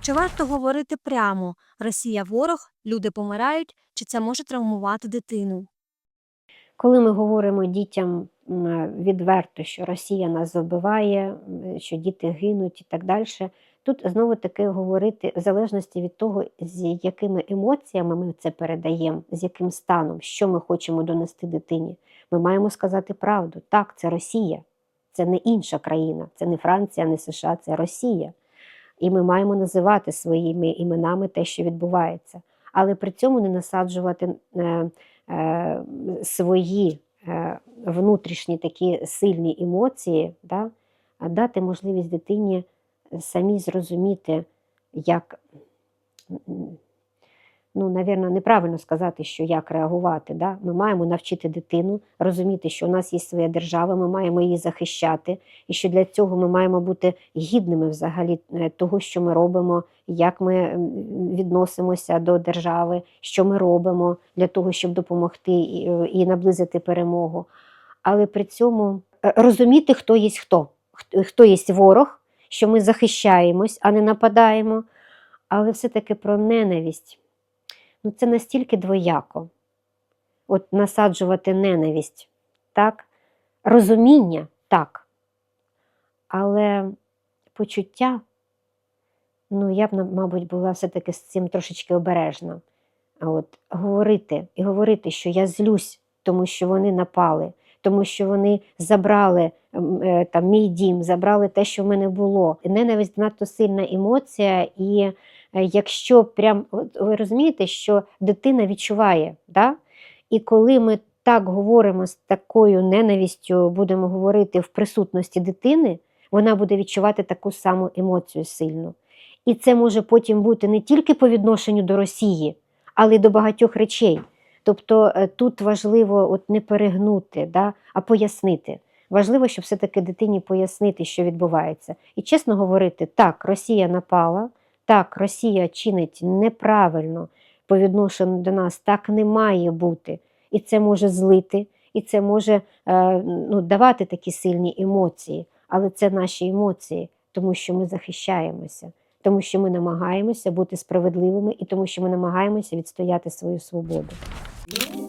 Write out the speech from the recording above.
Чи варто говорити прямо Росія ворог, люди помирають, чи це може травмувати дитину? Коли ми говоримо дітям відверто, що Росія нас забиває, що діти гинуть і так далі, тут знову таки говорити в залежності від того, з якими емоціями ми це передаємо, з яким станом, що ми хочемо донести дитині. Ми маємо сказати правду. Так, це Росія, це не інша країна, це не Франція, не США, це Росія. І ми маємо називати своїми іменами те, що відбувається, але при цьому не насаджувати. е, е, свої е, внутрішні такі сильні емоції, да, а дати можливість дитині самі зрозуміти, як, ну, навірно, неправильно сказати, що як реагувати. Да? Ми маємо навчити дитину розуміти, що у нас є своя держава, ми маємо її захищати, і що для цього ми маємо бути гідними взагалі е, того, що ми робимо, як ми відносимося до держави, що ми робимо для того, щоб допомогти і, е, наблизити перемогу. Але при цьому е, розуміти, хто є хто, хто- є ворог, що ми захищаємось, а не нападаємо. Але все-таки про ненависть. Ну, це настільки двояко. От насаджувати ненависть, так? Розуміння так. Але почуття, ну, я б, мабуть, була все-таки з цим трошечки обережна. От, говорити і говорити, що я злюсь, тому що вони напали, тому що вони забрали е, там, мій дім, забрали те, що в мене було. Ненависть надто сильна емоція, і е, якщо прям ви розумієте, що дитина відчуває, да? і коли ми так говоримо з такою ненавистю, будемо говорити в присутності дитини, вона буде відчувати таку саму емоцію сильну. І це може потім бути не тільки по відношенню до Росії, але й до багатьох речей. Тобто е, тут важливо от не перегнути, да, а пояснити. Важливо, щоб все-таки дитині пояснити, що відбувається. І чесно говорити, так, Росія напала, так, Росія чинить неправильно по відношенню до нас, так не має бути. І це може злити, і це може е, ну, давати такі сильні емоції. Але це наші емоції, тому що ми захищаємося, тому що ми намагаємося бути справедливими і тому, що ми намагаємося відстояти свою свободу. Yes.